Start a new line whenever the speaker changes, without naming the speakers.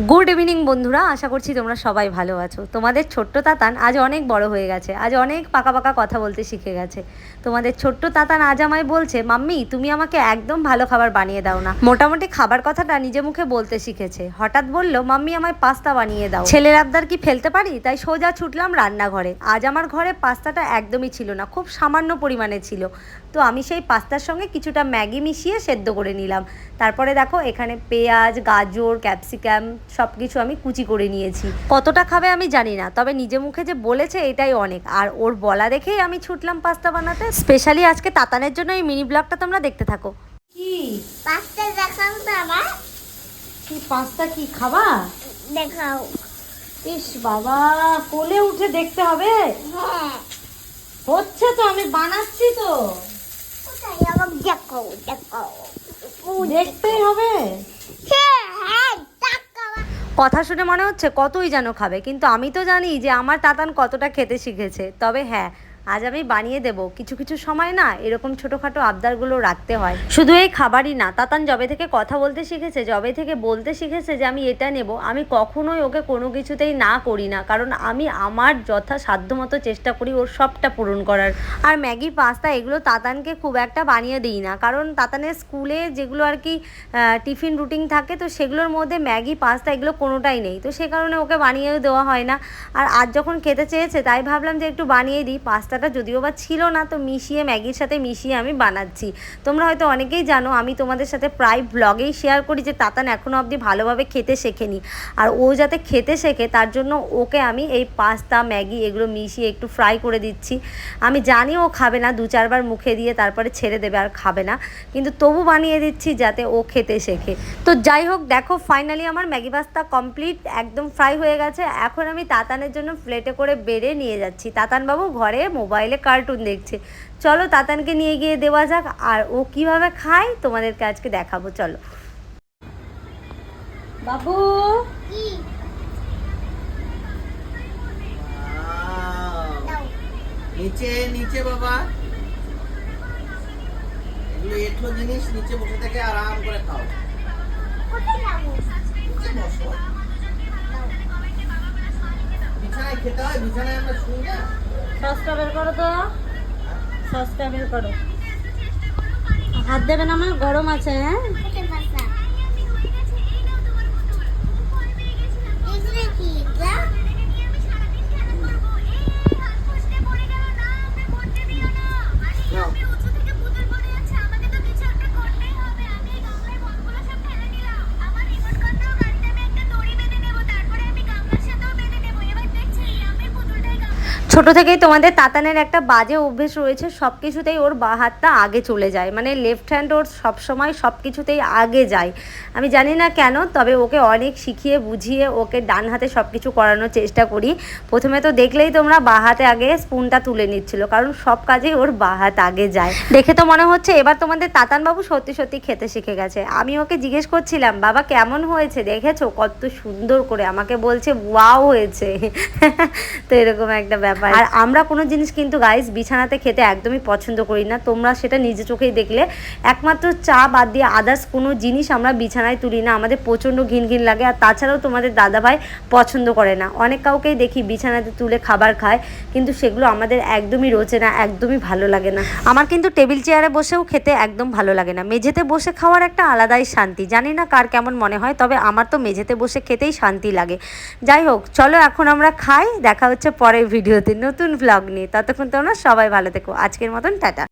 Good evening বন্ধুরা। আশা করছি তোমরা সবাই ভালো আছো। তোমাদের ছোট্ট তাতান আজ অনেক বড় হয়ে গেছে। আজ অনেক পাকা পাকা কথা বলতে শিখে গেছে। তোমাদের ছোট্ট তাতান আজ আমায় বলছে, মাম্মি, তুমি আমাকে একদম ভালো খাবার বানিয়ে দাও না। মোটামুটি খাবার কথাটা নিজে মুখে বলতে শিখেছে। হঠাৎ বলল, মাম্মি, আমায় পাস্তা বানিয়ে দাও। ছেলের আবদার কি ফেলতে পারি? তাই সোজা ছুটলাম রান্নাঘরে। আজ আমার ঘরে পাস্তাটা একদমই ছিল না, খুব সামান্য পরিমাণে ছিল। তো আমি সেই পাস্তার সঙ্গে কিছুটা ম্যাগি মিশিয়ে সেদ্ধ করে নিলাম। তারপরে দেখো, এখানে পেঁয়াজ, গাজর, ক্যাপসিকাম সব কিছু আমি কুচি করে নিয়েছি। কতটা খাবে আমি জানি না তবে নিজে মুখে যে বলেছে এটাই অনেক। আর ওর বলা দেখেই আমি ছুটলাম পাস্তা বানাতে। স্পেশালি আজকে তাতানের জন্য এই মিনি ব্লগটা তোমরা দেখতে থাকো। কি?
পাঁচটা দেখাও তো আবার।
কি পাস্তা কি খাবা?
দেখাও।
ইস বাবা কোলে উঠে দেখতে হবে।
হ্যাঁ।
হচ্ছে তো আমি বানাচ্ছি তো। দেখতেই হবে। কথা শুনে মনে হচ্ছে কতই যেন খাবে। কিন্তু আমি তো জানি যে আমার তাতান কতটা খেতে শিখেছে। তবে হ্যাঁ আজ আমি বানিয়ে দেব। কিছু কিছু সময় না এরকম ছোটোখাটো আবদারগুলো রাখতে হয়। শুধু এই খাবারই না, তাতান জবে থেকে কথা বলতে শিখেছে জবে থেকে বলতে শিখেছে যে আমি এটা নেব, আমি কখনোই ওকে কোনো কিছুতেই না করি না। কারণ আমি আমার যথা সাধ্যমতো চেষ্টা করি ওর সবটা পূরণ করার। আর ম্যাগি পাস্তা এগুলো তাতানকে খুব একটা বানিয়ে দিই না। কারণ তাতানের স্কুলে যেগুলো আর কি টিফিন রুটিন থাকে, তো সেগুলোর মধ্যে ম্যাগি, পাস্তা এগুলো কোনোটাই নেই। তো সে কারণে ওকে বানিয়েও দেওয়া হয় না। আর আজ যখন খেতে চেয়েছে, তাই ভাবলাম যে একটু বানিয়ে দিই পাস্তাটা যদিও বা ছিল না, তো মিশিয়ে ম্যাগির সাথে মিশিয়ে আমি বানাচ্ছি। তোমরা হয়তো অনেকেই জানো, আমি তোমাদের সাথে প্রায় ব্লগেই শেয়ার করি যে তাতান এখনও অবধি ভালোভাবে খেতে শেখেনি। আর ও যাতে খেতে শেখে, তার জন্য ওকে আমি এই পাস্তা, ম্যাগি এগুলো মিশিয়ে একটু ফ্রাই করে দিচ্ছি। আমি জানি ও খাবে না, দু চারবার মুখে দিয়ে তারপরে ছেড়ে দেবে আর খাবে না। কিন্তু তবু বানিয়ে দিচ্ছি যাতে ও খেতে শেখে। তো যাই হোক, দেখো ফাইনালি আমার ম্যাগি পাস্তা কমপ্লিট একদম ফ্রাই হয়ে গেছে। এখন আমি তাতানের জন্য প্লেটে করে বেড়ে নিয়ে যাচ্ছি। তাতান বাবু ঘরে মোবাইলে কার্টুন দেখছে। চলো তাতানকে নিয়ে গিয়ে দেওয়া যাক আর ও কীভাবে খায় তোমাদেরকে আজকে দেখাবো চলো। বাবু!
নিচে নিচে বাবা। এগুলো এঠো জিনিস নিচে বসে থেকে আরাম করে খাও।
কোথায় যাব?
নিচে বসো। বিছানায় খেতে হয় বিছানায় আমরা শুই না।
সসটা বের করো তো। সসটা বের করো। হাত দেবেন আমার গরম আছে হ্যাঁ? ছোট থেকেই তোমাদের তাতানের একটা বাজে অভ্যেস রয়েছে সব কিছুতেই ওর বা হাতটা আগে চলে যায়। মানে লেফট হ্যান্ড ওর সবসময় সব কিছুতেই আগে যায়। আমি জানি না কেন, তবে ওকে অনেক শিখিয়ে বুঝিয়ে ওকে ডান হাতে সব কিছু করানোর চেষ্টা করি। প্রথমে তো দেখলেই তোমরা বা হাতে আগে স্পুনটা তুলে নিচ্ছিল, কারণ সব কাজেই ওর বা হাত আগে যায়। দেখে তো মনে হচ্ছে এবার তোমাদের তাতান বাবু সত্যি সত্যি খেতে শিখে গেছে। আমি ওকে জিজ্ঞেস করছিলাম, বাবা, কেমন হয়েছে? দেখেছ? কত সুন্দর করে আমাকে বলছে, ওয়াও হয়েছে। তো এরকম একটা ব্যাপার। আর আমরা কোনো জিনিস কিন্তু গাইস বিছানাতে খেতে একদমই পছন্দ করি না। তোমরা সেটা নিজে চোখেই দেখলে। একমাত্র চা বাদ দিয়ে আদার্স কোনো জিনিস আমরা বিছানায় তুলি না। আমাদের প্রচণ্ড ঘিন ঘিন লাগে আর তাছাড়াও তোমাদের দাদাভাই পছন্দ করে না। অনেক কাউকেই দেখি বিছানাতে তুলে খাবার খায়, কিন্তু সেগুলো আমাদের একদমই রোচে না, একদমই ভালো লাগে না। আমার কিন্তু টেবিল চেয়ারে বসেও খেতে একদম ভালো লাগে না। মেঝেতে বসে খাওয়ার একটা আলাদাই শান্তি। জানি না কার কেমন মনে হয়, তবে আমার তো মেঝেতে বসে খেতেই শান্তি লাগে। যাই হোক, চলো এখন আমরা খাই, দেখা হচ্ছে পরের ভিডিওতে নতুন ভ্লগ নিয়ে ততক্ষণ তোমরা সবাই ভালো থেকো। আজকের মতন টাটা।